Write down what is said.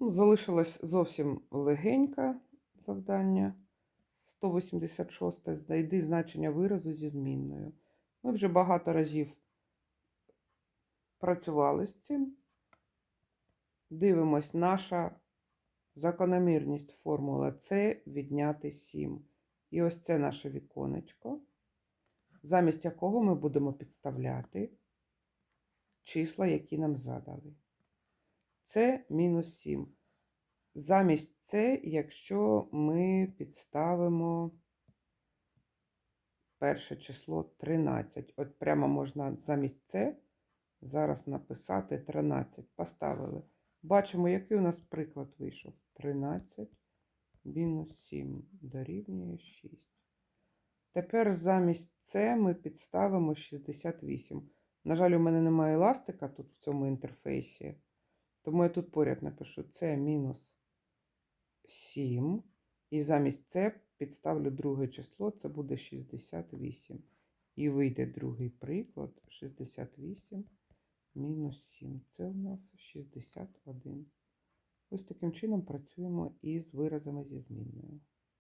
Ну, залишилось зовсім легеньке завдання. 186. Знайди значення виразу зі змінною. Ми вже багато разів працювали з цим. Дивимось, наша закономірність формула С відняти 7. І ось це наше віконечко, замість якого ми будемо підставляти числа, які нам задали. Це мінус 7. Замість це, якщо ми підставимо перше число 13. От прямо можна замість це зараз написати 13. Поставили. Бачимо, який у нас приклад вийшов. 13 мінус 7 дорівнює 6. Тепер замість це ми підставимо 68. На жаль, у мене немає еластика тут в цьому інтерфейсі. Тому я тут поряд напишу це мінус 7. І замість це підставлю друге число, це буде 68. І вийде другий приклад 68 мінус 7. Це у нас 61. Ось таким чином працюємо із виразами зі змінною.